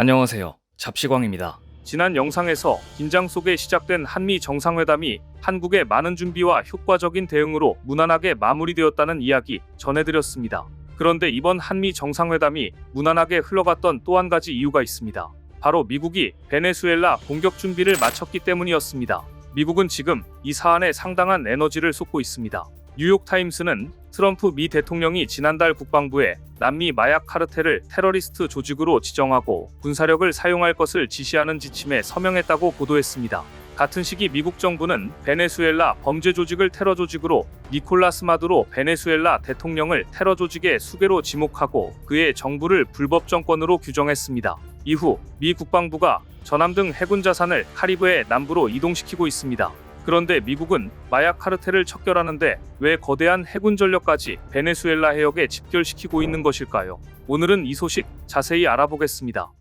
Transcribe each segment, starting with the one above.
안녕하세요. 잡시광입니다. 지난 영상에서 긴장 속에 시작된 한미 정상회담이 한국의 많은 준비와 효과적인 대응으로 무난하게 마무리되었다는 이야기 전해드렸습니다. 그런데 이번 한미 정상회담이 무난하게 흘러갔던 또 한 가지 이유가 있습니다. 바로 미국이 베네수엘라 공격 준비를 마쳤기 때문이었습니다. 미국은 지금 이 사안에 상당한 에너지를 쏟고 있습니다. 뉴욕타임스는 트럼프 미 대통령이 지난달 국방부에 남미 마약 카르텔을 테러리스트 조직으로 지정하고 군사력을 사용할 것을 지시하는 지침에 서명했다고 보도했습니다. 같은 시기 미국 정부는 베네수엘라 범죄 조직을 테러 조직으로 니콜라스 마두로 베네수엘라 대통령을 테러 조직의 수괴로 지목하고 그의 정부를 불법 정권으로 규정했습니다. 이후 미 국방부가 전함 등 해군 자산을 카리브해 남부로 이동시키고 있습니다. 그런데 미국은 마약 카르텔을 척결하는데 왜 거대한 해군 전력까지 베네수엘라 해역에 집결시키고 있는 것일까요? 오늘은 이 소식 자세히 알아보겠습니다.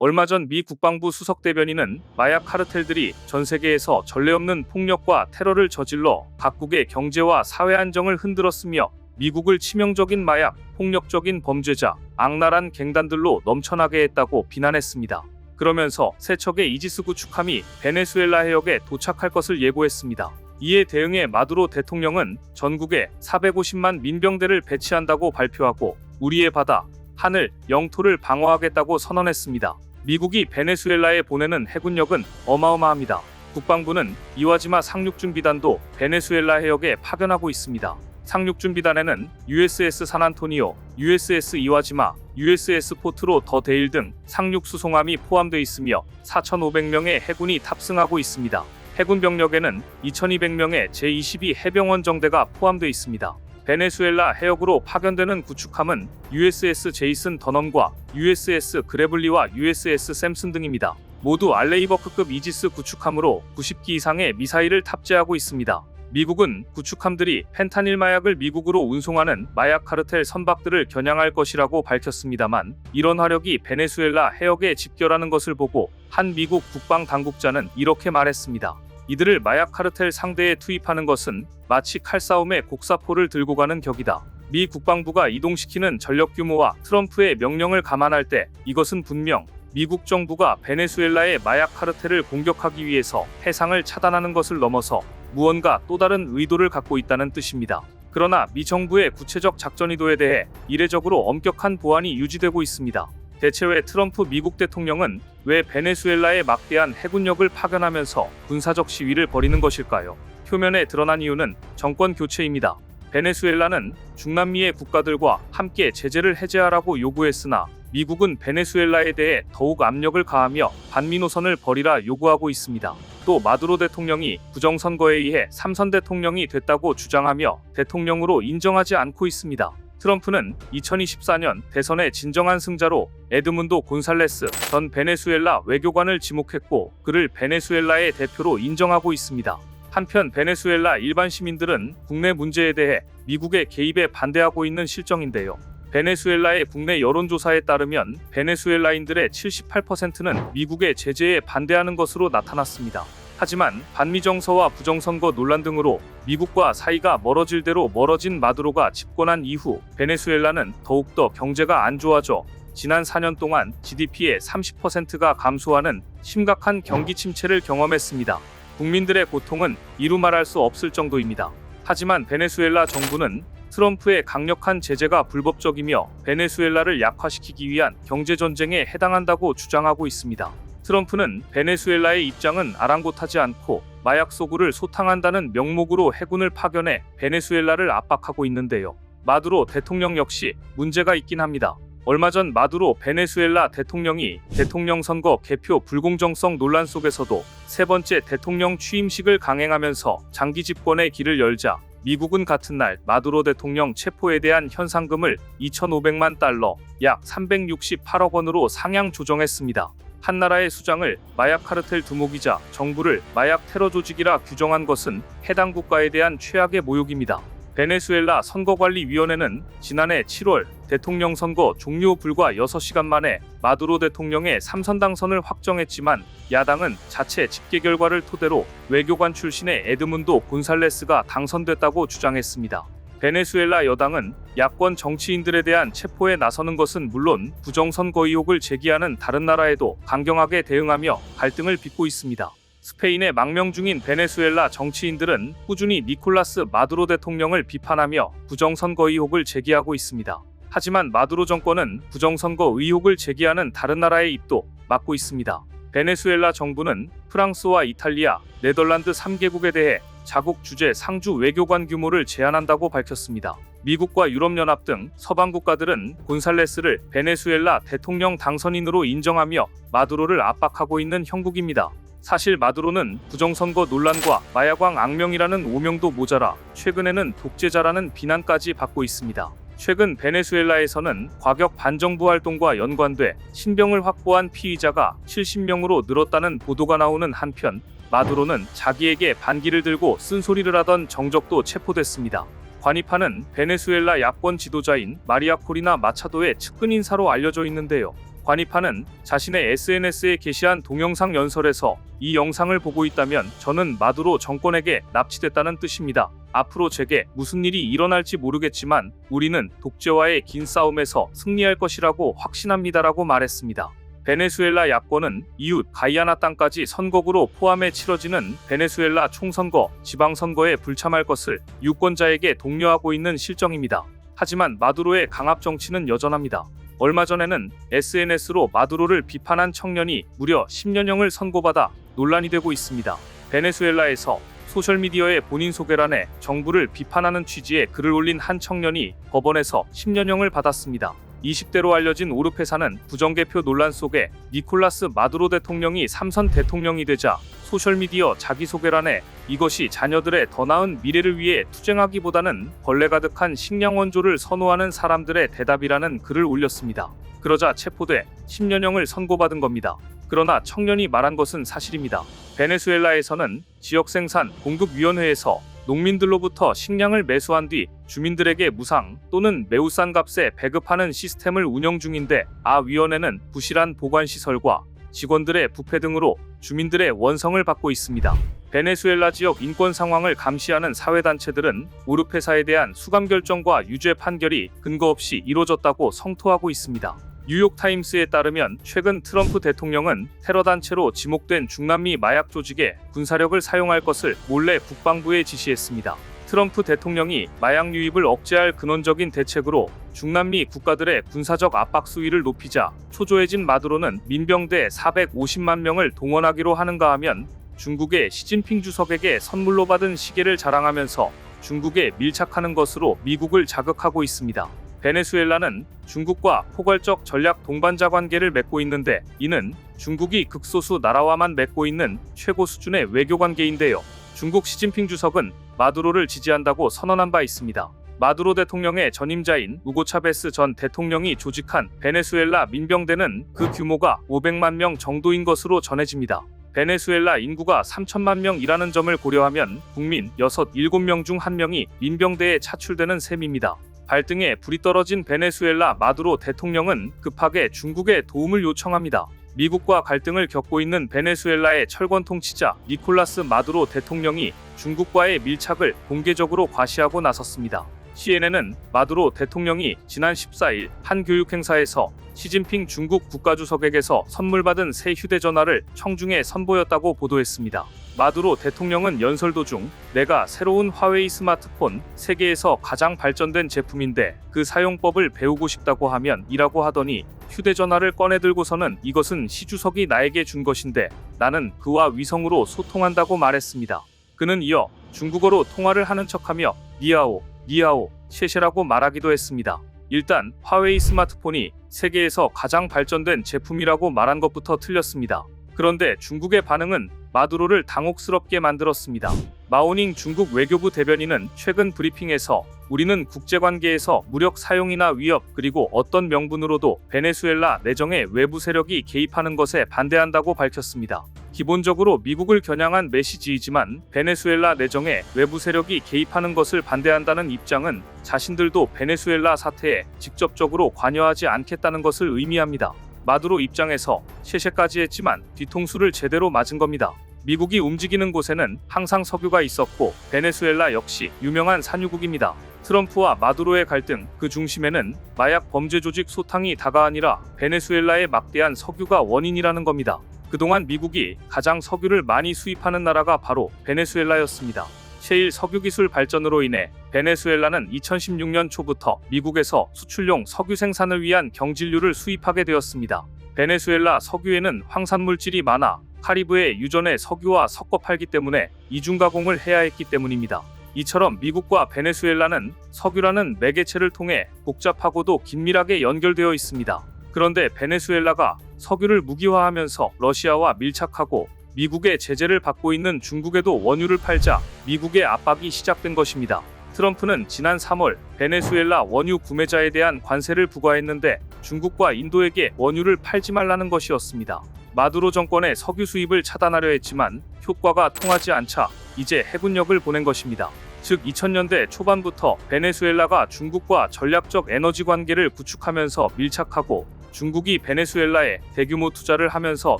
얼마 전 미 국방부 수석 대변인은 마약 카르텔들이 전 세계에서 전례 없는 폭력과 테러를 저질러 각국의 경제와 사회 안정을 흔들었으며 미국을 치명적인 마약, 폭력적인 범죄자, 악랄한 갱단들로 넘쳐나게 했다고 비난했습니다. 그러면서 세척의 이지스 구축함이 베네수엘라 해역에 도착할 것을 예고했습니다. 이에 대응해 마두로 대통령은 전국에 450만 민병대를 배치한다고 발표하고 우리의 바다, 하늘, 영토를 방어하겠다고 선언했습니다. 미국이 베네수엘라에 보내는 해군력은 어마어마합니다. 국방부는 이와지마 상륙준비단도 베네수엘라 해역에 파견하고 있습니다. 상륙준비단에는 USS 산안토니오, USS 이와지마, USS 포트로 더 데일 등 상륙 수송함이 포함되어 있으며 4,500명의 해군이 탑승하고 있습니다. 해군 병력에는 2,200명의 제22 해병원 정대가 포함되어 있습니다. 베네수엘라 해역으로 파견되는 구축함은 USS 제이슨 더넘과 USS 그래블리와 USS 샘슨 등입니다. 모두 알레이버크급 이지스 구축함으로 90기 이상의 미사일을 탑재하고 있습니다. 미국은 구축함들이 펜타닐 마약을 미국으로 운송하는 마약 카르텔 선박들을 겨냥할 것이라고 밝혔습니다만 이런 화력이 베네수엘라 해역에 집결하는 것을 보고 한 미국 국방 당국자는 이렇게 말했습니다. 이들을 마약 카르텔 상대에 투입하는 것은 마치 칼싸움에 곡사포를 들고 가는 격이다. 미 국방부가 이동시키는 전력 규모와 트럼프의 명령을 감안할 때 이것은 분명 미국 정부가 베네수엘라의 마약 카르텔을 공격하기 위해서 해상을 차단하는 것을 넘어서 무언가 또 다른 의도를 갖고 있다는 뜻입니다. 그러나 미 정부의 구체적 작전 의도에 대해 이례적으로 엄격한 보안이 유지되고 있습니다. 대체 왜 트럼프 미국 대통령은 왜 베네수엘라에 막대한 해군력을 파견하면서 군사적 시위를 벌이는 것일까요? 표면에 드러난 이유는 정권 교체입니다. 베네수엘라는 중남미의 국가들과 함께 제재를 해제하라고 요구했으나 미국은 베네수엘라에 대해 더욱 압력을 가하며 반미 노선을 버리라 요구하고 있습니다. 또 마두로 대통령이 부정선거에 의해 삼선 대통령이 됐다고 주장하며 대통령으로 인정하지 않고 있습니다. 트럼프는 2024년 대선의 진정한 승자로 에드문도 곤살레스 전 베네수엘라 외교관을 지목했고 그를 베네수엘라의 대표로 인정하고 있습니다. 한편 베네수엘라 일반 시민들은 국내 문제에 대해 미국의 개입에 반대하고 있는 실정인데요. 베네수엘라의 국내 여론조사에 따르면 베네수엘라인들의 78%는 미국의 제재에 반대하는 것으로 나타났습니다. 하지만 반미 정서와 부정선거 논란 등으로 미국과 사이가 멀어질 대로 멀어진 마두로가 집권한 이후 베네수엘라는 더욱더 경제가 안 좋아져 지난 4년 동안 GDP의 30%가 감소하는 심각한 경기 침체를 경험했습니다. 국민들의 고통은 이루 말할 수 없을 정도입니다. 하지만 베네수엘라 정부는 트럼프의 강력한 제재가 불법적이며 베네수엘라를 약화시키기 위한 경제 전쟁에 해당한다고 주장하고 있습니다. 트럼프는 베네수엘라의 입장은 아랑곳하지 않고 마약 소구를 소탕한다는 명목으로 해군을 파견해 베네수엘라를 압박하고 있는데요. 마두로 대통령 역시 문제가 있긴 합니다. 얼마 전 마두로 베네수엘라 대통령이 대통령 선거 개표 불공정성 논란 속에서도 세 번째 대통령 취임식을 강행하면서 장기 집권의 길을 열자 미국은 같은 날 마두로 대통령 체포에 대한 현상금을 2,500만 달러, 약 368억 원으로 상향 조정했습니다. 한 나라의 수장을 마약 카르텔 두목이자 정부를 마약 테러 조직이라 규정한 것은 해당 국가에 대한 최악의 모욕입니다. 베네수엘라 선거관리위원회는 지난해 7월 대통령 선거 종료 불과 6시간 만에 마두로 대통령의 3선 당선을 확정했지만 야당은 자체 집계 결과를 토대로 외교관 출신의 에드문도 곤살레스가 당선됐다고 주장했습니다. 베네수엘라 여당은 야권 정치인들에 대한 체포에 나서는 것은 물론 부정선거 의혹을 제기하는 다른 나라에도 강경하게 대응하며 갈등을 빚고 있습니다. 스페인의 망명 중인 베네수엘라 정치인들은 꾸준히 니콜라스 마두로 대통령을 비판하며 부정선거 의혹을 제기하고 있습니다. 하지만 마두로 정권은 부정선거 의혹을 제기하는 다른 나라의 입도 막고 있습니다. 베네수엘라 정부는 프랑스와 이탈리아, 네덜란드 3개국에 대해 자국 주재 상주 외교관 규모를 제한한다고 밝혔습니다. 미국과 유럽연합 등 서방 국가들은 곤살레스를 베네수엘라 대통령 당선인으로 인정하며 마두로를 압박하고 있는 형국입니다. 사실 마두로는 부정선거 논란과 마야광 악명이라는 오명도 모자라 최근에는 독재자라는 비난까지 받고 있습니다. 최근 베네수엘라에서는 과격 반정부 활동과 연관돼 신병을 확보한 피의자가 70명으로 늘었다는 보도가 나오는 한편 마두로는 자기에게 반기를 들고 쓴소리를 하던 정적도 체포됐습니다. 관이파는 베네수엘라 야권 지도자인 마리아 코리나 마차도의 측근 인사로 알려져 있는데요. 관이파는 자신의 SNS에 게시한 동영상 연설에서 이 영상을 보고 있다면 저는 마두로 정권에게 납치됐다는 뜻입니다. 앞으로 제게 무슨 일이 일어날지 모르겠지만 우리는 독재와의 긴 싸움에서 승리할 것이라고 확신합니다라고 말했습니다. 베네수엘라 야권은 이웃 가이아나 땅까지 선거구로 포함해 치러지는 베네수엘라 총선거, 지방선거에 불참할 것을 유권자에게 독려하고 있는 실정입니다. 하지만 마두로의 강압 정치는 여전합니다. 얼마 전에는 SNS로 마두로를 비판한 청년이 무려 10년형을 선고받아 논란이 되고 있습니다. 베네수엘라에서 소셜미디어의 본인 소개란에 정부를 비판하는 취지의 글을 올린 한 청년이 법원에서 10년형을 받았습니다. 20대로 알려진 오르페사는 부정개표 논란 속에 니콜라스 마두로 대통령이 삼선 대통령이 되자 소셜미디어 자기소개란에 이것이 자녀들의 더 나은 미래를 위해 투쟁하기보다는 벌레 가득한 식량 원조를 선호하는 사람들의 대답이라는 글을 올렸습니다. 그러자 체포돼 10년형을 선고받은 겁니다. 그러나 청년이 말한 것은 사실입니다. 베네수엘라에서는 지역 생산 공급위원회에서 농민들로부터 식량을 매수한 뒤 주민들에게 무상 또는 매우 싼 값에 배급하는 시스템을 운영 중인데 아 위원회는 부실한 보관 시설과 직원들의 부패 등으로 주민들의 원성을 받고 있습니다. 베네수엘라 지역 인권 상황을 감시하는 사회단체들은 오르페사에 대한 수감 결정과 유죄 판결이 근거 없이 이뤄졌다고 성토하고 있습니다. 뉴욕타임스에 따르면 최근 트럼프 대통령은 테러 단체로 지목된 중남미 마약 조직에 군사력을 사용할 것을 몰래 국방부에 지시했습니다. 트럼프 대통령이 마약 유입을 억제할 근원적인 대책으로 중남미 국가들의 군사적 압박 수위를 높이자 초조해진 마두로는 민병대 450만 명을 동원하기로 하는가 하면 중국의 시진핑 주석에게 선물로 받은 시계를 자랑하면서 중국에 밀착하는 것으로 미국을 자극하고 있습니다. 베네수엘라는 중국과 포괄적 전략 동반자 관계를 맺고 있는데 이는 중국이 극소수 나라와만 맺고 있는 최고 수준의 외교 관계인데요. 중국 시진핑 주석은 마두로를 지지한다고 선언한 바 있습니다. 마두로 대통령의 전임자인 우고 차베스 전 대통령이 조직한 베네수엘라 민병대는 그 규모가 500만 명 정도인 것으로 전해집니다. 베네수엘라 인구가 3천만 명이라는 점을 고려하면 국민 6, 7명 중 1명이 민병대에 차출되는 셈입니다. 발등에 불이 떨어진 베네수엘라 마두로 대통령은 급하게 중국에 도움을 요청합니다. 미국과 갈등을 겪고 있는 베네수엘라의 철권 통치자 니콜라스 마두로 대통령이 중국과의 밀착을 공개적으로 과시하고 나섰습니다. CNN은 마두로 대통령이 지난 14일 한 교육 행사에서 시진핑 중국 국가주석에게서 선물 받은 새 휴대전화를 청중에 선보였다고 보도했습니다. 마두로 대통령은 연설 도중 내가 새로운 화웨이 스마트폰 세계에서 가장 발전된 제품인데 그 사용법을 배우고 싶다고 하면 이라고 하더니 휴대전화를 꺼내 들고서는 이것은 시주석이 나에게 준 것인데 나는 그와 위성으로 소통한다고 말했습니다. 그는 이어 중국어로 통화를 하는 척하며 니아오, 니아오, 셰셰라고 말하기도 했습니다. 일단 화웨이 스마트폰이 세계에서 가장 발전된 제품이라고 말한 것부터 틀렸습니다. 그런데 중국의 반응은 마두로를 당혹스럽게 만들었습니다. 마오닝 중국 외교부 대변인은 최근 브리핑에서 우리는 국제관계에서 무력 사용이나 위협 그리고 어떤 명분으로도 베네수엘라 내정에 외부 세력이 개입하는 것에 반대한다고 밝혔습니다. 기본적으로 미국을 겨냥한 메시지이지만 베네수엘라 내정에 외부 세력이 개입하는 것을 반대한다는 입장은 자신들도 베네수엘라 사태에 직접적으로 관여하지 않겠다는 것을 의미합니다. 마두로 입장에서 셰셰까지 했지만 뒤통수를 제대로 맞은 겁니다. 미국이 움직이는 곳에는 항상 석유가 있었고 베네수엘라 역시 유명한 산유국입니다. 트럼프와 마두로의 갈등 그 중심에는 마약 범죄 조직 소탕이 다가 아니라 베네수엘라의 막대한 석유가 원인이라는 겁니다. 그동안 미국이 가장 석유를 많이 수입하는 나라가 바로 베네수엘라였습니다. 셰일 석유 기술 발전으로 인해 베네수엘라는 2016년 초부터 미국에서 수출용 석유 생산을 위한 경질유를 수입하게 되었습니다. 베네수엘라 석유에는 황산 물질이 많아 카리브해 유전의 석유와 섞어 팔기 때문에 이중 가공을 해야 했기 때문입니다. 이처럼 미국과 베네수엘라는 석유라는 매개체를 통해 복잡하고도 긴밀하게 연결되어 있습니다. 그런데 베네수엘라가 석유를 무기화하면서 러시아와 밀착하고 미국의 제재를 받고 있는 중국에도 원유를 팔자 미국의 압박이 시작된 것입니다. 트럼프는 지난 3월 베네수엘라 원유 구매자에 대한 관세를 부과했는데 중국과 인도에게 원유를 팔지 말라는 것이었습니다. 마두로 정권의 석유 수입을 차단하려 했지만 효과가 통하지 않자 이제 해군력을 보낸 것입니다. 즉 2000년대 초반부터 베네수엘라가 중국과 전략적 에너지 관계를 구축하면서 밀착하고 중국이 베네수엘라에 대규모 투자를 하면서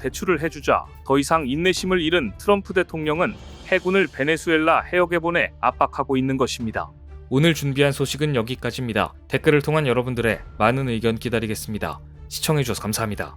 대출을 해주자 더 이상 인내심을 잃은 트럼프 대통령은 해군을 베네수엘라 해역에 보내 압박하고 있는 것입니다. 오늘 준비한 소식은 여기까지입니다. 댓글을 통한 여러분들의 많은 의견 기다리겠습니다. 시청해주셔서 감사합니다.